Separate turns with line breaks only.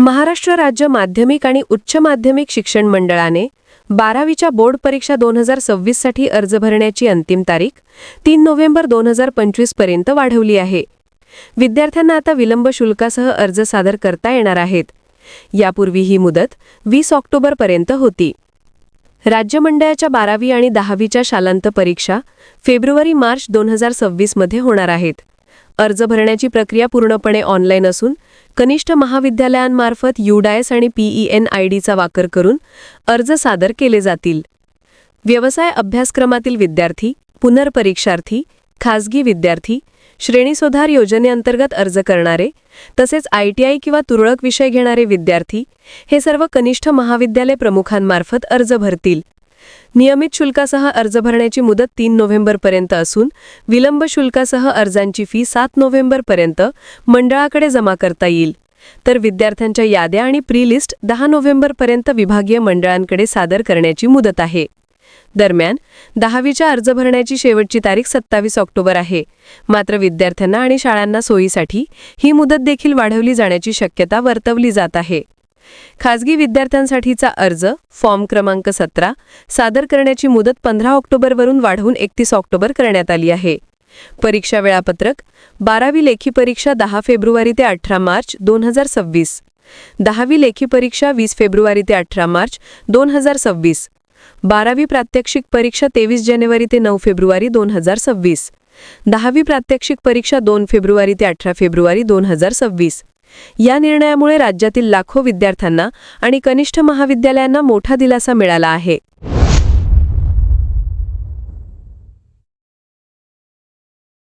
महाराष्ट्र राज्य माध्यमिक आणि उच्च माध्यमिक शिक्षण मंडळाने बारावीच्या बोर्ड परीक्षा दोन हजार सव्वीससाठी अर्ज भरण्याची अंतिम तारीख तीन नोव्हेंबर दोन हजार पंचवीसपर्यंत वाढवली आहे. विद्यार्थ्यांना आता विलंब शुल्कासह अर्ज सादर करता येणार आहेत. यापूर्वी ही मुदत वीस ऑक्टोबरपर्यंत होती. राज्य मंडळाच्या बारावी आणि दहावीच्या शालांत परीक्षा फेब्रुवारी मार्च दोन हजार सव्वीसमध्ये होणार आहेत. अर्ज भरण्याची प्रक्रिया पूर्णपणे ऑनलाईन असून कनिष्ठ महाविद्यालयांमार्फत युडायस आणि पीईएन आय डीचा वापर करून अर्ज सादर केले जातील. व्यवसाय अभ्यासक्रमातील विद्यार्थी पुनर्परीक्षार्थी खासगी विद्यार्थी श्रेणीसुधार योजनेअंतर्गत अर्ज करणारे तसेच आयटीआय किंवा तुरळक विषय घेणारे विद्यार्थी हे सर्व कनिष्ठ महाविद्यालय प्रमुखांमार्फत अर्ज भरतील. नियमित शुल्कासह अर्ज भरण्याची मुदत तीन नोव्हेंबरपर्यंत असून विलंब शुल्कासह अर्जांची फी सात नोव्हेंबरपर्यंत मंडळाकडे जमा करता येईल. तर विद्यार्थ्यांच्या याद्या आणि प्री लिस्ट दहा नोव्हेंबरपर्यंत विभागीय मंडळांकडे सादर करण्याची मुदत आहे. दरम्यान दहावीच्या अर्ज भरण्याची शेवटची तारीख सत्तावीस ऑक्टोबर आहे. मात्र विद्यार्थ्यांना आणि शाळांना सोयीसाठी ही मुदत देखील वाढवली जाण्याची शक्यता वर्तवली जात आहे. खासगी विद्यार्थ्यांसाठीचा अर्ज फॉर्म क्रमांक सतरा सादर करण्याची मुदत पंधरा ऑक्टोबरवरून वाढवून एकतीस ऑक्टोबर करण्यात आली आहे. परीक्षा वेळापत्रक बारावी लेखी परीक्षा दहा फेब्रुवारी ते अठरा मार्च दोन हजार सव्वीस. दहावी लेखी परीक्षा वीस फेब्रुवारी ते अठरा मार्च दोन हजार सव्वीस. बारावी प्रात्यक्षिक परीक्षा तेवीस जानेवारी ते नऊ फेब्रुवारी दोन हजार सव्वीस. दहावी प्रात्यक्षिक परीक्षा दोन फेब्रुवारी ते अठरा फेब्रुवारी दोन हजार सव्वीस. या निर्णयामुळे राज्यातील लाखो विद्यार्थ्यांना आणि कनिष्ठ महाविद्यालयांना मोठा दिलासा मिळाला आहे.